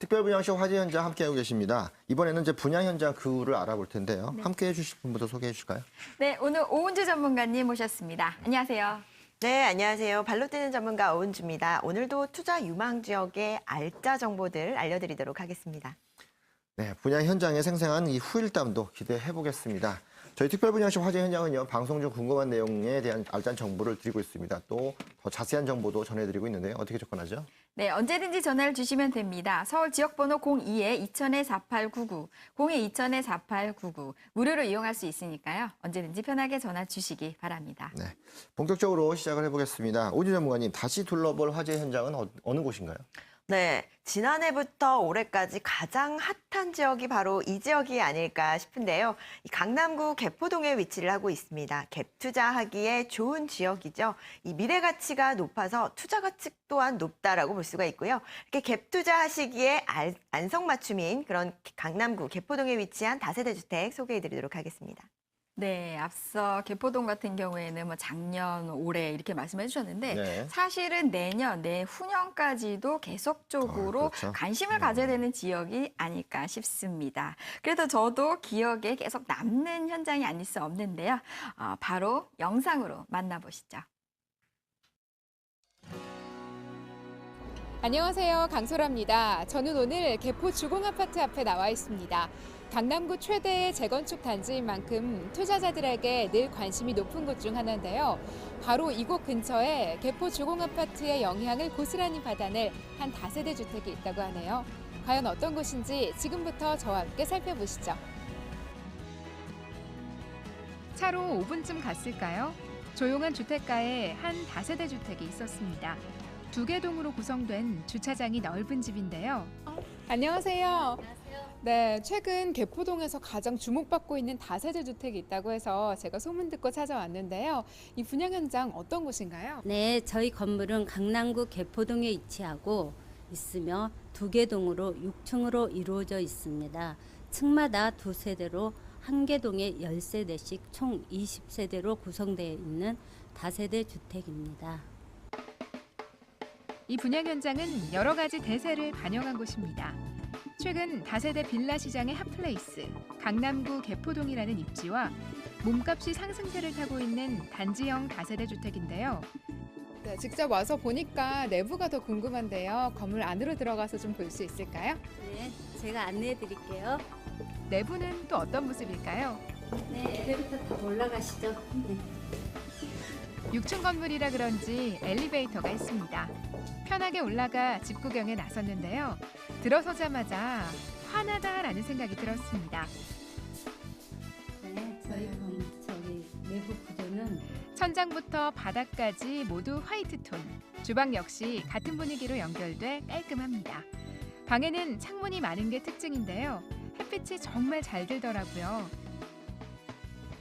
특별분양쇼 화재 현장 함께하고 계십니다. 이번에는 이제 분양 현장 그 후를 알아볼 텐데요. 함께 해 주실 분부터 소개해 주실까요? 네, 오늘 오은주 전문가님 모셨습니다. 안녕하세요. 네, 안녕하세요. 발로 뛰는 전문가 오은주입니다. 오늘도 투자 유망 지역의 알짜 정보들 알려드리도록 하겠습니다. 네, 분양 현장에 생생한 이 후일담도 기대해 보겠습니다. 저희 특별분양쇼 화재 현장은요, 방송 중 궁금한 내용에 대한 알찬 정보를 드리고 있습니다. 또 더 자세한 정보도 전해드리고 있는데요. 어떻게 접근하죠? 네, 언제든지 전화를 주시면 됩니다. 서울 지역번호 02에 2000에-4899, 02 2000에-4899 무료로 이용할 수 있으니까요. 언제든지 편하게 전화 주시기 바랍니다. 네, 본격적으로 시작을 해보겠습니다. 오진 전문가님, 다시 둘러볼 화재 현장은 어, 어느 곳인가요? 네, 지난해부터 올해까지 가장 핫한 지역이 바로 이 지역이 아닐까 싶은데요. 이 강남구 개포동에 위치를 하고 있습니다. 갭 투자하기에 좋은 지역이죠. 이 미래 가치가 높아서 투자 가치 또한 높다라고 볼 수가 있고요. 이렇게 갭 투자하시기에 알- 안성맞춤인 그런 강남구 개포동에 위치한 다세대 주택 소개해드리도록 하겠습니다. 네, 앞서 개포동 같은 경우에는 뭐 작년, 올해 이렇게 말씀해 주셨는데 네. 사실은 내년, 내후년까지도 계속적으로 아, 그렇죠. 관심을 가져야 되는 지역이 아닐까 싶습니다. 그래도 저도 기억에 계속 남는 현장이 아닐 수 없는데요. 어, 바로 영상으로 만나보시죠. 안녕하세요. 강소라입니다. 저는 오늘 개포 주공아파트 앞에 나와 있습니다. 강남구 최대의 재건축 단지인 만큼 투자자들에게 늘 관심이 높은 곳 중 하나인데요. 바로 이곳 근처에 개포 주공아파트의 영향을 고스란히 받아낼 한 다세대 주택이 있다고 하네요. 과연 어떤 곳인지 지금부터 저와 함께 살펴보시죠. 차로 5분쯤 갔을까요? 조용한 주택가에 한 다세대 주택이 있었습니다. 두 개 동으로 구성된 주차장이 넓은 집인데요. 안녕하세요. 네, 최근 개포동에서 가장 주목받고 있는 다세대 주택이 있다고 해서 제가 소문 듣고 찾아왔는데요. 이 분양 현장 어떤 곳인가요? 네, 저희 건물은 강남구 개포동에 위치하고 있으며 두 개 동으로 6층으로 이루어져 있습니다. 층마다 두 세대로 한 개 동에 10세대씩 총 20세대로 구성되어 있는 다세대 주택입니다. 이 분양 현장은 여러 가지 대세를 반영한 곳입니다. 최근 다세대 빌라 시장의 핫플레이스, 강남구 개포동이라는 입지와 몸값이 상승세를 타고 있는 단지형 다세대 주택인데요. 네, 직접 와서 보니까 내부가 더 궁금한데요. 건물 안으로 들어가서 좀 볼 수 있을까요? 네, 제가 안내해 드릴게요. 내부는 또 어떤 모습일까요? 네, 엘리베이터 다 올라가시죠. 네. 6층 건물이라 그런지 엘리베이터가 있습니다. 편하게 올라가 집 구경에 나섰는데요. 들어서자마자 환하다라는 생각이 들었습니다. 네, 저희 건물 저기 내부 구조는 천장부터 바닥까지 모두 화이트 톤. 주방 역시 같은 분위기로 연결돼 깔끔합니다. 방에는 창문이 많은 게 특징인데요. 햇빛이 정말 잘 들더라고요.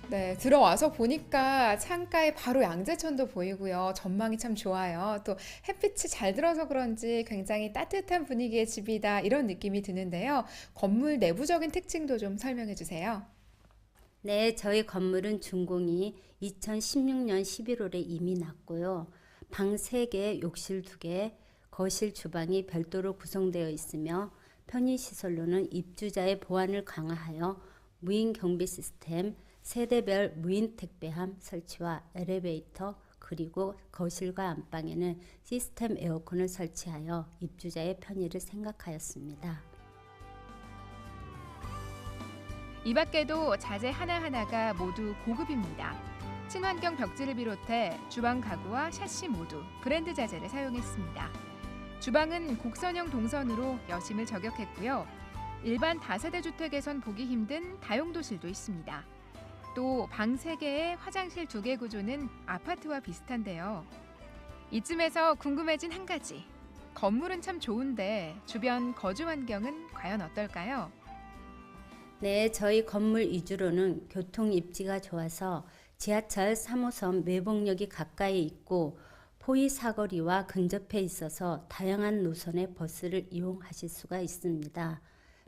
네, 들어와서 보니까 창가에 바로 양재천도 보이고요. 전망이 참 좋아요. 또 햇빛이 잘 들어서 그런지 굉장히 따뜻한 분위기의 집이다 이런 느낌이 드는데요. 건물 내부적인 특징도 좀 설명해 주세요. 네, 저희 건물은 준공이 2016년 11월에 이미 났고요. 방 3개, 욕실 2개, 거실, 주방이 별도로 구성되어 있으며 편의시설로는 입주자의 보안을 강화하여 무인 경비 시스템, 세대별 무인 택배함 설치와 엘리베이터, 그리고 거실과 안방에는 시스템 에어컨을 설치하여 입주자의 편의를 생각하였습니다. 이 밖에도 자재 하나하나가 모두 고급입니다. 친환경 벽지를 비롯해 주방 가구와 샤시 모두 브랜드 자재를 사용했습니다. 주방은 곡선형 동선으로 여심을 저격했고요. 일반 다세대 주택에선 보기 힘든 다용도실도 있습니다. 또 방 3개에 화장실 2개 구조는 아파트와 비슷한데요. 이쯤에서 궁금해진 한 가지. 건물은 참 좋은데 주변 거주 환경은 과연 어떨까요? 네, 저희 건물 위주로는 교통 입지가 좋아서 지하철 3호선 매봉역이 가까이 있고 포위 사거리와 근접해 있어서 다양한 노선의 버스를 이용하실 수가 있습니다.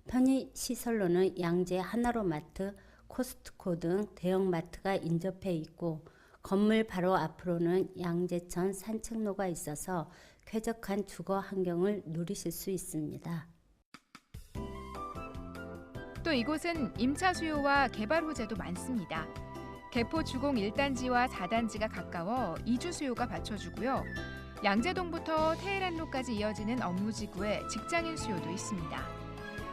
편의 시설로는 양재 하나로마트, 코스트코 등 대형 마트가 인접해 있고 건물 바로 앞으로는 양재천 산책로가 있어서 쾌적한 주거 환경을 누리실 수 있습니다. 또 이곳은 임차 수요와 개발 호재도 많습니다. 개포 주공 1단지와 4단지가 가까워 이주 수요가 받쳐주고요. 양재동부터 테헤란로까지 이어지는 업무지구에 직장인 수요도 있습니다.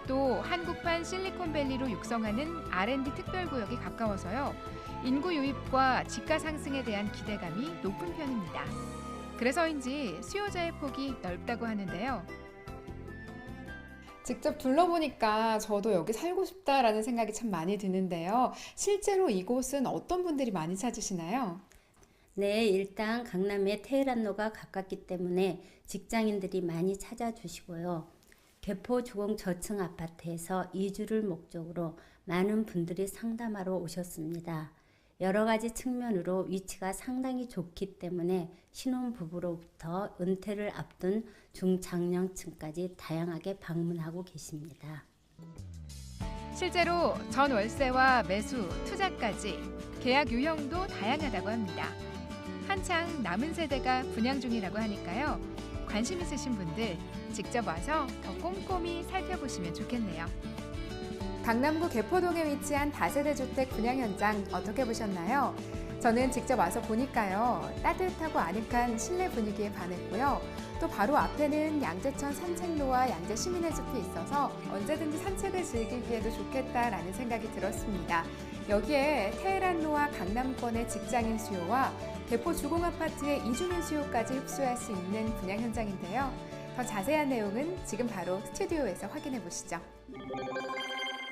또 한국판 실리콘밸리로 육성하는 R&D 특별구역이 가까워서요. 인구 유입과 집가 상승에 대한 기대감이 높은 편입니다. 그래서인지 수요자의 폭이 넓다고 하는데요. 직접 둘러보니까 저도 여기 살고 싶다라는 생각이 참 많이 드는데요. 실제로 이곳은 어떤 분들이 많이 찾으시나요? 네, 일단 강남에 테헤란로가 가깝기 때문에 직장인들이 많이 찾아주시고요. 개포 주공 저층 아파트에서 이주를 목적으로 많은 분들이 상담하러 오셨습니다. 여러 가지 측면으로 위치가 상당히 좋기 때문에 신혼부부로부터 은퇴를 앞둔 중장년층까지 다양하게 방문하고 계십니다. 실제로 전 월세와 매수, 투자까지 계약 유형도 다양하다고 합니다. 한창 남은 세대가 분양 중이라고 하니까요. 관심 있으신 분들 직접 와서 더 꼼꼼히 살펴보시면 좋겠네요. 강남구 개포동에 위치한 다세대 주택 분양 현장 어떻게 보셨나요? 저는 직접 와서 보니까요. 따뜻하고 아늑한 실내 분위기에 반했고요. 또 바로 앞에는 양재천 산책로와 양재 시민의 숲이 있어서 언제든지 산책을 즐기기에도 좋겠다라는 생각이 들었습니다. 여기에 테헤란로와 강남권의 직장인 수요와 개포 주공 아파트의 이주민 수요까지 흡수할 수 있는 분양 현장인데요. 더 자세한 내용은 지금 바로 스튜디오에서 확인해 보시죠.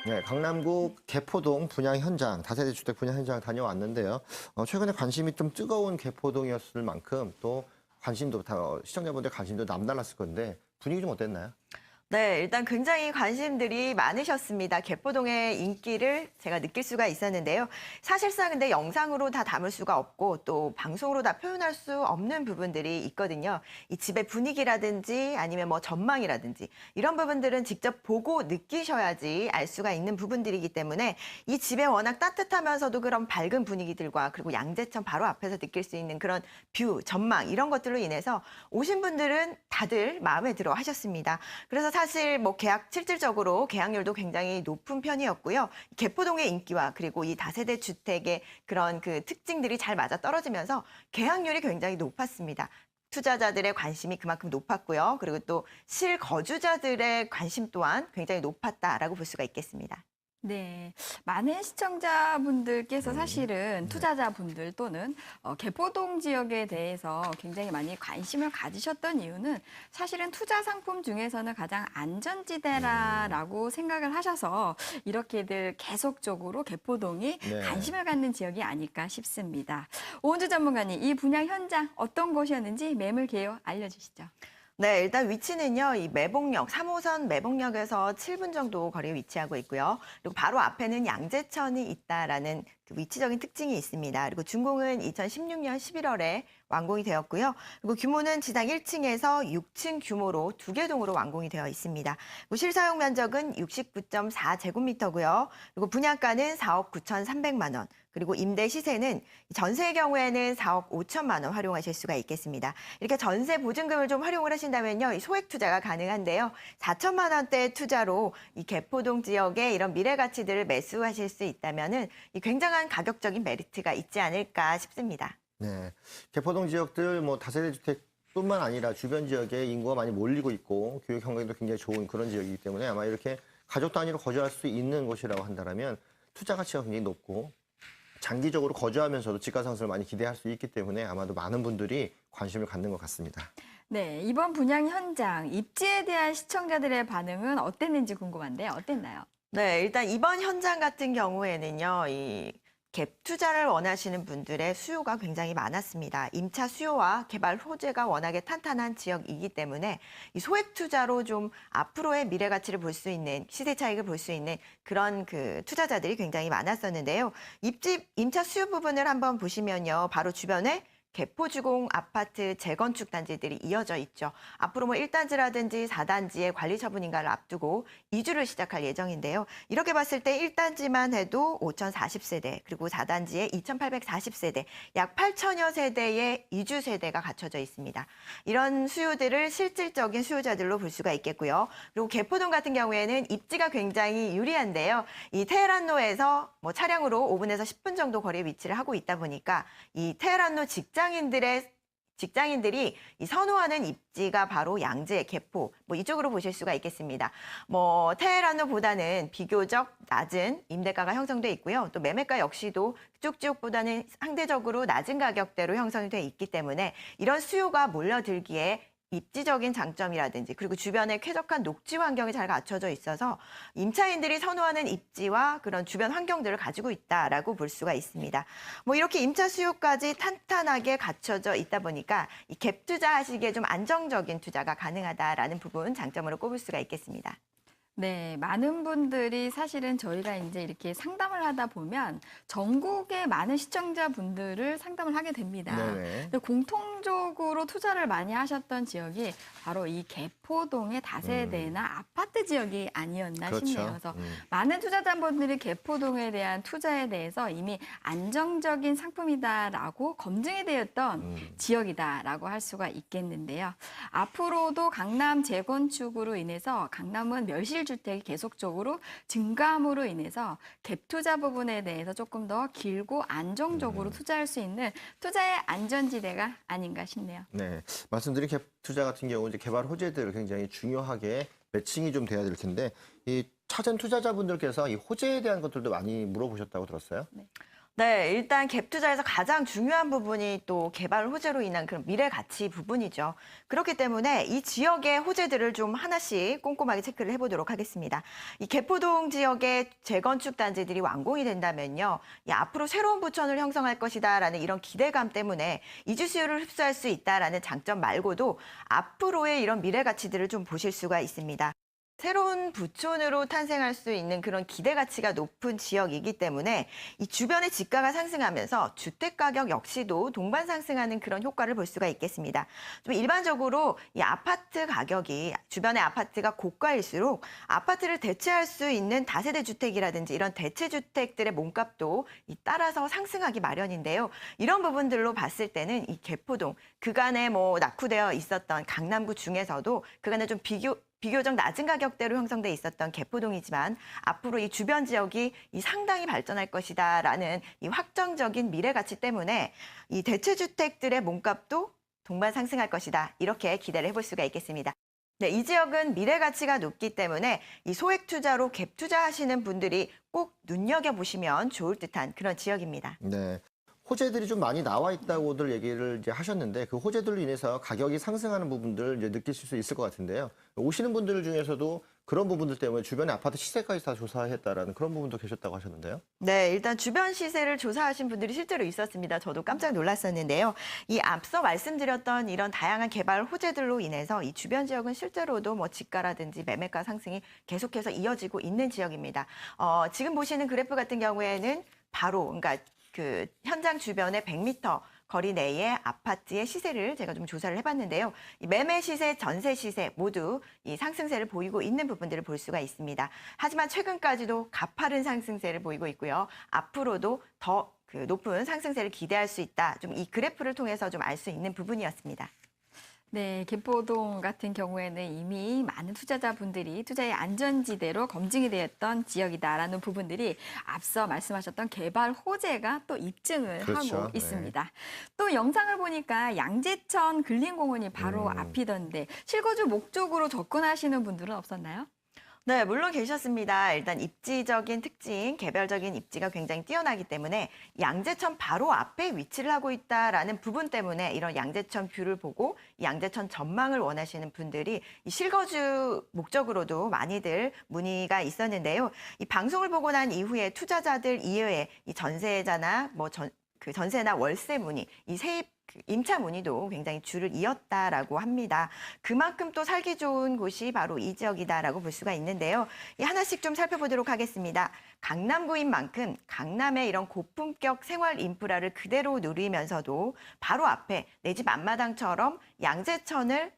네, 강남구 개포동 분양 현장, 다세대 주택 분양 현장 다녀왔는데요. 어, 최근에 관심이 좀 뜨거운 개포동이었을 만큼 또 관심도 다 어, 시청자분들 관심도 남달랐을 건데 분위기 좀 어땠나요? 네, 일단 굉장히 관심들이 많으셨습니다. 개포동의 인기를 제가 느낄 수가 있었는데요. 사실상 근데 영상으로 다 담을 수가 없고 또 방송으로 다 표현할 수 없는 부분들이 있거든요. 이 집의 분위기라든지 아니면 뭐 전망이라든지 이런 부분들은 직접 보고 느끼셔야지 알 수가 있는 부분들이기 때문에 이 집에 워낙 따뜻하면서도 그런 밝은 분위기들과 그리고 양재천 바로 앞에서 느낄 수 있는 그런 뷰, 전망 이런 것들로 인해서 오신 분들은 다들 마음에 들어 하셨습니다. 그래서 사실 뭐 계약 실질적으로 계약률도 굉장히 높은 편이었고요. 개포동의 인기와 그리고 이 다세대 주택의 그런 그 특징들이 잘 맞아 떨어지면서 계약률이 굉장히 높았습니다. 투자자들의 관심이 그만큼 높았고요. 그리고 또 실거주자들의 관심 또한 굉장히 높았다라고 볼 수가 있겠습니다. 네, 많은 시청자분들께서 사실은 투자자분들 또는 어, 개포동 지역에 대해서 굉장히 많이 관심을 가지셨던 이유는 사실은 투자 상품 중에서는 가장 안전지대라라고 생각을 하셔서 이렇게들 계속적으로 개포동이 네. 관심을 갖는 지역이 아닐까 싶습니다. 오은주 전문가님, 이 분양 현장 어떤 곳이었는지 매물 개요 알려주시죠. 네, 일단 위치는요, 이 매봉역, 3호선 매봉역에서 7분 정도 거리에 위치하고 있고요. 그리고 바로 앞에는 양재천이 있다라는 그 위치적인 특징이 있습니다. 그리고 준공은 2016년 11월에 완공이 되었고요. 그리고 규모는 지상 1층에서 6층 규모로 두 개 동으로 완공이 되어 있습니다. 실사용 면적은 69.4제곱미터고요. 그리고 분양가는 4억 9,300만 원. 그리고 임대 시세는 전세의 경우에는 4억 5천만 원 활용하실 수가 있겠습니다. 이렇게 전세 보증금을 좀 활용을 하신다면요, 이 소액 투자가 가능한데요. 4천만 원대 투자로 이 개포동 지역의 이런 미래 가치들을 매수하실 수 있다면은 이 굉장한 가격적인 메리트가 있지 않을까 싶습니다. 네, 개포동 지역들 뭐 다세대 주택 뿐만 아니라 주변 지역에 인구가 많이 몰리고 있고 교육 환경도 굉장히 좋은 그런 지역이기 때문에 아마 이렇게 가족 단위로 거주할 수 있는 곳이라고 한다면 투자 가치가 굉장히 높고 장기적으로 거주하면서도 집가 상승을 많이 기대할 수 있기 때문에 아마도 많은 분들이 관심을 갖는 것 같습니다. 네, 이번 분양 현장 입지에 대한 시청자들의 반응은 어땠는지 궁금한데요. 어땠나요? 네, 일단 이번 현장 같은 경우에는요, 이 갭 투자를 원하시는 분들의 수요가 굉장히 많았습니다. 임차 수요와 개발 호재가 워낙에 탄탄한 지역이기 때문에 이 소액 투자로 좀 앞으로의 미래 가치를 볼 수 있는 시대 차익을 볼 수 있는 그런 그 투자자들이 굉장히 많았었는데요. 입집 임차 수요 부분을 한번 보시면요, 바로 주변에 개포주공 아파트 재건축 단지들이 이어져 있죠. 앞으로 뭐 1단지라든지 4단지의 관리 처분 인가를 앞두고 이주를 시작할 예정인데요. 이렇게 봤을 때 1단지만 해도 5,040세대, 그리고 4단지에 2,840세대, 약 8천여 세대의 이주 세대가 갖춰져 있습니다. 이런 수요들을 실질적인 수요자들로 볼 수가 있겠고요. 그리고 개포동 같은 경우에는 입지가 굉장히 유리한데요. 이 테헤란로에서 뭐 차량으로 5분에서 10분 정도 거리에 위치를 하고 있다 보니까 이 테헤란로 직장 인들의 직장인들이 이 선호하는 입지가 바로 양재, 개포 뭐 이쪽으로 보실 수가 있겠습니다. 뭐 테헤란로보다는 비교적 낮은 임대가가 형성돼 있고요. 또 매매가 역시도 그쪽 지역보다는 상대적으로 낮은 가격대로 형성이 돼 있기 때문에 이런 수요가 몰려들기에 입지적인 장점이라든지 그리고 주변에 쾌적한 녹지 환경이 잘 갖춰져 있어서 임차인들이 선호하는 입지와 그런 주변 환경들을 가지고 있다라고 볼 수가 있습니다. 뭐 이렇게 임차 수요까지 탄탄하게 갖춰져 있다 보니까 이 갭 투자하시기에 좀 안정적인 투자가 가능하다라는 부분 장점으로 꼽을 수가 있겠습니다. 네, 많은 분들이 사실은 저희가 이제 이렇게 상담을 하다 보면 전국의 많은 시청자분들을 상담을 하게 됩니다. 네네. 근데 공통적으로 투자를 많이 하셨던 지역이 바로 이 개포동의 다세대나 아파트 지역이 아니었나 그렇죠. 싶네요. 그래서 음. 많은 투자자분들이 개포동에 대한 투자에 대해서 이미 안정적인 상품이다라고 검증이 되었던 음. 지역이다라고 할 수가 있겠는데요. 앞으로도 강남 재건축으로 인해서 강남은 멸실 주택이 계속적으로 증감으로 인해서 갭 투자 부분에 대해서 조금 더 길고 안정적으로 투자할 수 있는 투자의 안전지대가 아닌가 싶네요. 네, 말씀드린 갭 투자 같은 경우 이제 개발 호재들 굉장히 중요하게 매칭이 좀 돼야 될 텐데 이 찾은 투자자분들께서 이 호재에 대한 것들도 많이 물어보셨다고 들었어요. 네, 일단 갭 투자에서 가장 중요한 부분이 또 개발 호재로 인한 그런 미래 가치 부분이죠. 그렇기 때문에 이 지역의 호재들을 좀 하나씩 꼼꼼하게 체크를 해보도록 하겠습니다. 이 개포동 지역의 재건축 단지들이 완공이 된다면요, 이 앞으로 새로운 부천을 형성할 것이다라는 이런 기대감 때문에 이주 수요를 흡수할 수 있다라는 장점 말고도 앞으로의 이런 미래 가치들을 좀 보실 수가 있습니다. 새로운 부촌으로 탄생할 수 있는 그런 기대 가치가 높은 지역이기 때문에 이 주변의 집가가 상승하면서 주택 가격 역시도 동반 상승하는 그런 효과를 볼 수가 있겠습니다. 좀 일반적으로 이 아파트 가격이 주변의 아파트가 고가일수록 아파트를 대체할 수 있는 다세대 주택이라든지 이런 대체 주택들의 몸값도 이 따라서 상승하기 마련인데요. 이런 부분들로 봤을 때는 이 개포동 그간에 뭐 낙후되어 있었던 강남구 중에서도 그간에 좀 비교 비교적 낮은 가격대로 형성돼 있었던 개포동이지만 앞으로 이 주변 지역이 이 상당히 발전할 것이다라는 이 확정적인 미래 가치 때문에 이 대체 주택들의 몸값도 동반 상승할 것이다. 이렇게 기대를 해볼 수가 있겠습니다. 네, 이 지역은 미래 가치가 높기 때문에 이 소액 투자로 갭 투자하시는 분들이 꼭 눈여겨 보시면 좋을 듯한 그런 지역입니다. 네. 호재들이 좀 많이 나와 있다고들 얘기를 이제 하셨는데 그 호재들로 인해서 가격이 상승하는 부분들 이제 느끼실 수 있을 것 같은데요. 오시는 분들 중에서도 그런 부분들 때문에 주변의 아파트 시세까지 다 조사했다라는 그런 부분도 계셨다고 하셨는데요. 네, 일단 주변 시세를 조사하신 분들이 실제로 있었습니다. 저도 깜짝 놀랐었는데요. 이 앞서 말씀드렸던 이런 다양한 개발 호재들로 인해서 이 주변 지역은 실제로도 뭐 집가라든지 매매가 상승이 계속해서 이어지고 있는 지역입니다. 어, 지금 보시는 그래프 같은 경우에는 바로 그러니까 그 현장 주변의 100m 거리 내의 아파트의 시세를 제가 좀 조사를 해봤는데요. 이 매매 시세, 전세 시세 모두 이 상승세를 보이고 있는 부분들을 볼 수가 있습니다. 하지만 최근까지도 가파른 상승세를 보이고 있고요. 앞으로도 더 그 높은 상승세를 기대할 수 있다. 좀 이 그래프를 통해서 좀 알 수 있는 부분이었습니다. 네, 개포동 같은 경우에는 이미 많은 투자자분들이 투자의 안전지대로 검증이 되었던 지역이다라는 부분들이 앞서 말씀하셨던 개발 호재가 또 입증을 그렇죠. 하고 네. 있습니다. 또 영상을 보니까 양재천 근린공원이 바로 음. 앞이던데 실거주 목적으로 접근하시는 분들은 없었나요? 네, 물론 계셨습니다. 일단 입지적인 특징, 개별적인 입지가 굉장히 뛰어나기 때문에 양재천 바로 앞에 위치를 하고 있다라는 부분 때문에 이런 양재천 뷰를 보고 이 양재천 전망을 원하시는 분들이 이 실거주 목적으로도 많이들 문의가 있었는데요. 이 방송을 보고 난 이후에 투자자들 이외에 이 전세자나 뭐 전, 그 전세나 월세 문의, 이 세입 그 임차 문의도 굉장히 줄을 이었다라고 합니다. 그만큼 또 살기 좋은 곳이 바로 이 지역이다라고 볼 수가 있는데요. 이 하나씩 좀 살펴보도록 하겠습니다. 강남구인 만큼 강남의 이런 고품격 생활 인프라를 그대로 누리면서도 바로 앞에 내 집 앞마당처럼 양재천을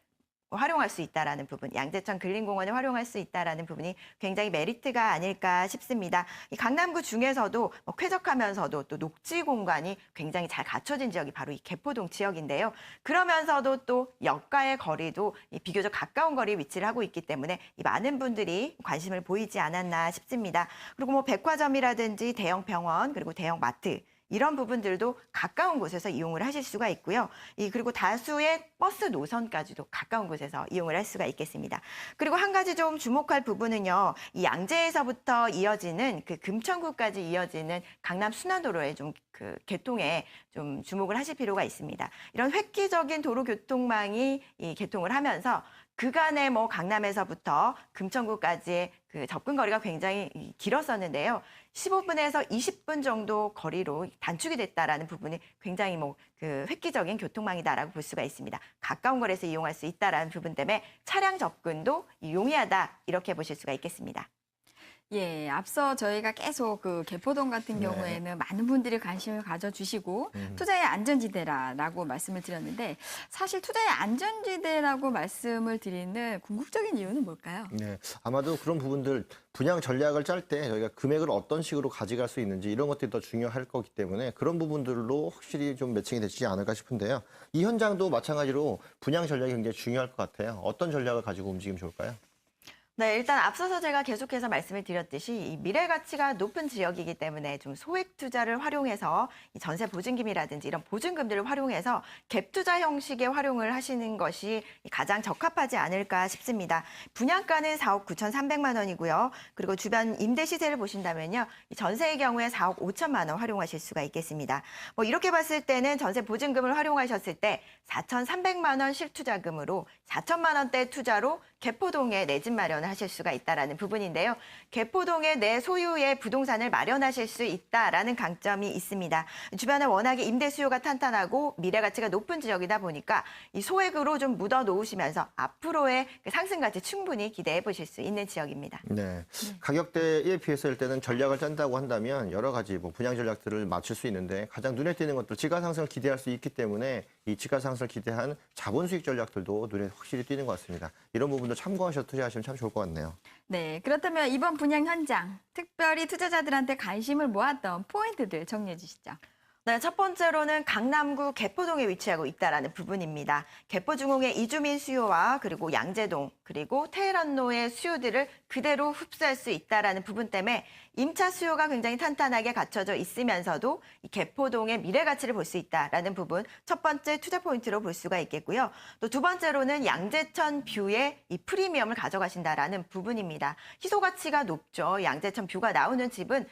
활용할 수 있다라는 부분, 양재천 근린공원을 활용할 수 있다라는 부분이 굉장히 메리트가 아닐까 싶습니다. 이 강남구 중에서도 뭐 쾌적하면서도 또 녹지 공간이 굉장히 잘 갖춰진 지역이 바로 이 개포동 지역인데요. 그러면서도 또 역과의 거리도 이 비교적 가까운 거리에 위치를 하고 있기 때문에 이 많은 분들이 관심을 보이지 않았나 싶습니다. 그리고 뭐 백화점이라든지 대형 병원 그리고 대형 마트 이런 부분들도 가까운 곳에서 이용을 하실 수가 있고요. 이 그리고 다수의 버스 노선까지도 가까운 곳에서 이용을 할 수가 있겠습니다. 그리고 한 가지 좀 주목할 부분은요. 이 양재에서부터 이어지는 그 금천구까지 이어지는 강남 순환도로의 좀 그 개통에 좀 주목을 하실 필요가 있습니다. 이런 획기적인 도로 교통망이 이 개통을 하면서 그간의 뭐 강남에서부터 금천구까지의 그 접근 거리가 굉장히 이 길었었는데요. 15분에서 20분 정도 거리로 단축이 됐다라는 부분이 굉장히 뭐 그 획기적인 교통망이다라고 볼 수가 있습니다. 가까운 거리에서 이용할 수 있다라는 부분 때문에 차량 접근도 용이하다 이렇게 보실 수가 있겠습니다. 예, 앞서 저희가 계속 그 개포동 같은 네. 경우에는 많은 분들이 관심을 가져주시고 음. 투자의 안전지대라라고 말씀을 드렸는데 사실 투자의 안전지대라고 말씀을 드리는 궁극적인 이유는 뭘까요? 네, 아마도 그런 부분들 분양 전략을 짤 때 저희가 금액을 어떤 식으로 가져갈 수 있는지 이런 것들이 더 중요할 거기 때문에 그런 부분들로 확실히 좀 매칭이 되지 않을까 싶은데요. 이 현장도 마찬가지로 분양 전략이 굉장히 중요할 것 같아요. 어떤 전략을 가지고 움직이면 좋을까요? 네, 일단 앞서서 제가 계속해서 말씀을 드렸듯이 이 미래 가치가 높은 지역이기 때문에 좀 소액 투자를 활용해서 이 전세 보증금이라든지 이런 보증금들을 활용해서 갭 투자 형식의 활용을 하시는 것이 가장 적합하지 않을까 싶습니다. 분양가는 4억 9,300만 원이고요. 그리고 주변 임대 시세를 보신다면요. 이 전세의 경우에 4억 5천만 원 활용하실 수가 있겠습니다. 뭐 이렇게 봤을 때는 전세 보증금을 활용하셨을 때 4,300만 원 실투자금으로 4천만 원대 투자로 개포동에 내 집 마련을 하실 수가 있다라는 부분인데요. 개포동에 내 소유의 부동산을 마련하실 수 있다라는 강점이 있습니다. 주변에 워낙에 임대 수요가 탄탄하고 미래 가치가 높은 지역이다 보니까 이 소액으로 좀 묻어 놓으시면서 앞으로의 그 상승 가치 충분히 기대해 보실 수 있는 지역입니다. 네. 가격대에 비해서 일 때는 전략을 짠다고 한다면 여러 가지 뭐 분양 전략들을 맞출 수 있는데 가장 눈에 띄는 것들 지가 상승을 기대할 수 있기 때문에 이 지가 상승을 기대한 자본 수익 전략들도 눈에 확실히 띄는 것 같습니다. 이런 부분 도 참고하셔서 투자하시면 참 좋을 것 같네요. 네, 그렇다면 이번 분양 현장 특별히 투자자들한테 관심을 모았던 포인트들 정리해 주시죠. 네, 첫 번째로는 강남구 개포동에 위치하고 있다라는 부분입니다. 개포중흥의 이주민 수요와 그리고 양재동 그리고 테헤란로의 수요들을 그대로 흡수할 수 있다라는 부분 때문에 임차 수요가 굉장히 탄탄하게 갖춰져 있으면서도 이 개포동의 미래 가치를 볼 수 있다라는 부분 첫 번째 투자 포인트로 볼 수가 있겠고요. 또 두 번째로는 양재천 뷰의 이 프리미엄을 가져가신다라는 부분입니다. 희소 가치가 높죠. 양재천 뷰가 나오는 집은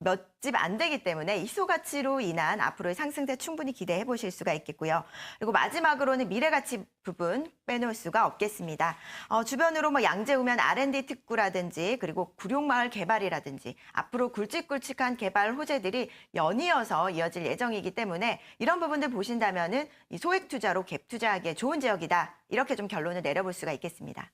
몇 집 안 되기 때문에 희소 가치로 인한 앞으로의 상승세 충분히 기대해 보실 수가 있겠고요. 그리고 마지막으로는 미래 가치 부분 빼놓을 수가 없겠습니다. 어, 주변으로 뭐 양재우면 R&D 특구라든지 그리고 구룡마을 개발이라든지 앞으로 굵직굵직한 개발 호재들이 연이어서 이어질 예정이기 때문에 이런 부분들 보신다면은 이 소액 투자로 갭 투자하기에 좋은 지역이다. 이렇게 좀 결론을 내려볼 수가 있겠습니다.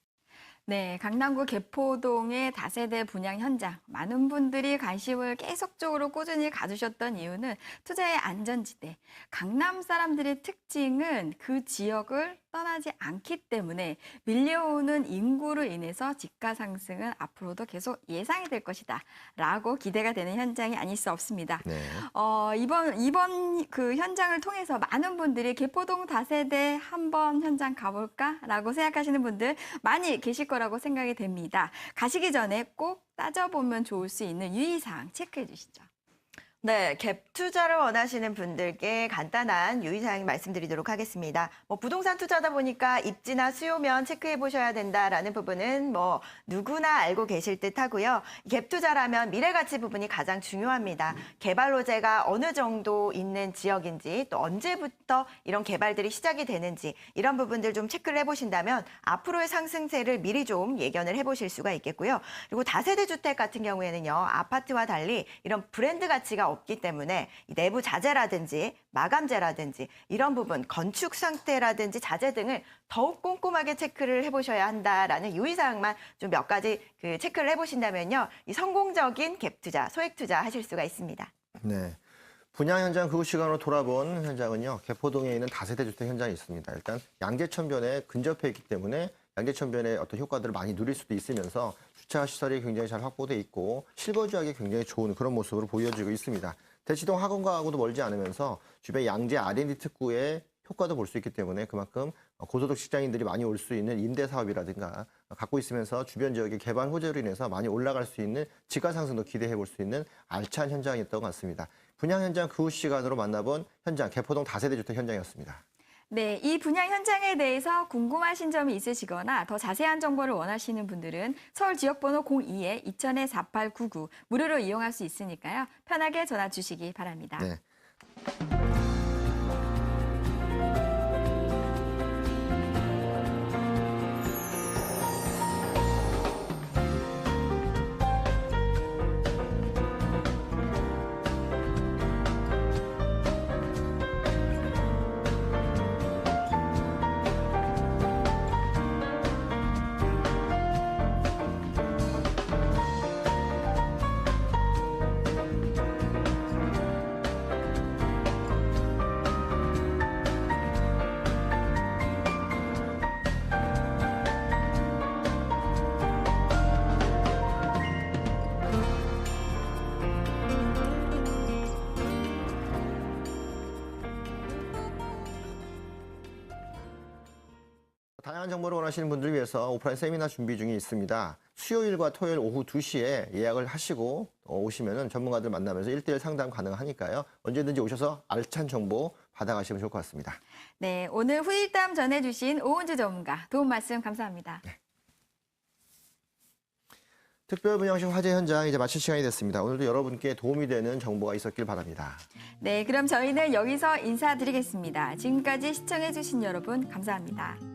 네, 강남구 개포동의 다세대 분양 현장. 많은 분들이 관심을 계속적으로 꾸준히 가주셨던 이유는 투자의 안전지대. 강남 사람들의 특징은 그 지역을 떠나지 않기 때문에 밀려오는 인구로 인해서 집가 상승은 앞으로도 계속 예상이 될 것이다. 라고 기대가 되는 현장이 아닐 수 없습니다. 네. 어, 이번, 이번 그 현장을 통해서 많은 분들이 개포동 다세대 한번 현장 가볼까 라고 생각하시는 분들 많이 계실 거라고 생각이 됩니다. 가시기 전에 꼭 따져보면 좋을 수 있는 유의사항 체크해 주시죠. 네, 갭 투자를 원하시는 분들께 간단한 유의사항 말씀드리도록 하겠습니다. 뭐 부동산 투자다 보니까 입지나 수요면 체크해 보셔야 된다라는 부분은 뭐 누구나 알고 계실 듯 하고요. 갭 투자라면 미래 가치 부분이 가장 중요합니다. 개발 호재가 어느 정도 있는 지역인지 또 언제부터 이런 개발들이 시작이 되는지 이런 부분들 좀 체크를 해 보신다면 앞으로의 상승세를 미리 좀 예견을 해 보실 수가 있겠고요. 그리고 다세대 주택 같은 경우에는요. 아파트와 달리 이런 브랜드 가치가 없기 때문에 이 내부 자재라든지 마감재라든지 이런 부분 건축 상태라든지 자재 등을 더욱 꼼꼼하게 체크를 해보셔야 한다라는 유의사항만 좀 몇 가지 그 체크를 해보신다면요 이 성공적인 갭 투자, 소액 투자 하실 수가 있습니다. 네. 분양 현장 그 시간으로 돌아본 현장은요. 개포동에 있는 다세대 주택 현장이 있습니다. 일단 양재천변에 근접해 있기 때문에 양재천변의 어떤 효과들을 많이 누릴 수도 있으면서 주차 시설이 굉장히 잘 확보돼 있고 실거주하기 굉장히 좋은 그런 모습으로 보여지고 있습니다. 대치동 학원가하고도 멀지 않으면서 주변 양재 R&D 특구의 효과도 볼 수 있기 때문에 그만큼 고소득 직장인들이 많이 올 수 있는 임대 사업이라든가 갖고 있으면서 주변 지역의 개발 호재로 인해서 많이 올라갈 수 있는 지가 상승도 기대해 볼 수 있는 알찬 현장이었던 것 같습니다. 분양 현장 그 후 시간으로 만나본 현장 개포동 다세대 주택 현장이었습니다. 네, 이 분양 현장에 대해서 궁금하신 점이 있으시거나 더 자세한 정보를 원하시는 분들은 서울 지역번호 02에 2000-4899 무료로 이용할 수 있으니까요. 편하게 전화 주시기 바랍니다. 네. 다양한 정보를 원하시는 분들을 위해서 오프라인 세미나 준비 중에 있습니다. 수요일과 토요일 오후 2시에 예약을 하시고 어, 오시면 전문가들 만나면서 1대1 상담 가능하니까요. 언제든지 오셔서 알찬 정보 받아가시면 좋을 것 같습니다. 네, 오늘 후일담 전해주신 오은주 전문가 도움 말씀 감사합니다. 특별 분양식 화재 현장 이제 마칠 시간이 됐습니다. 오늘도 여러분께 도움이 되는 정보가 있었길 바랍니다. 네, 그럼 저희는 여기서 인사드리겠습니다. 지금까지 시청해주신 여러분 감사합니다.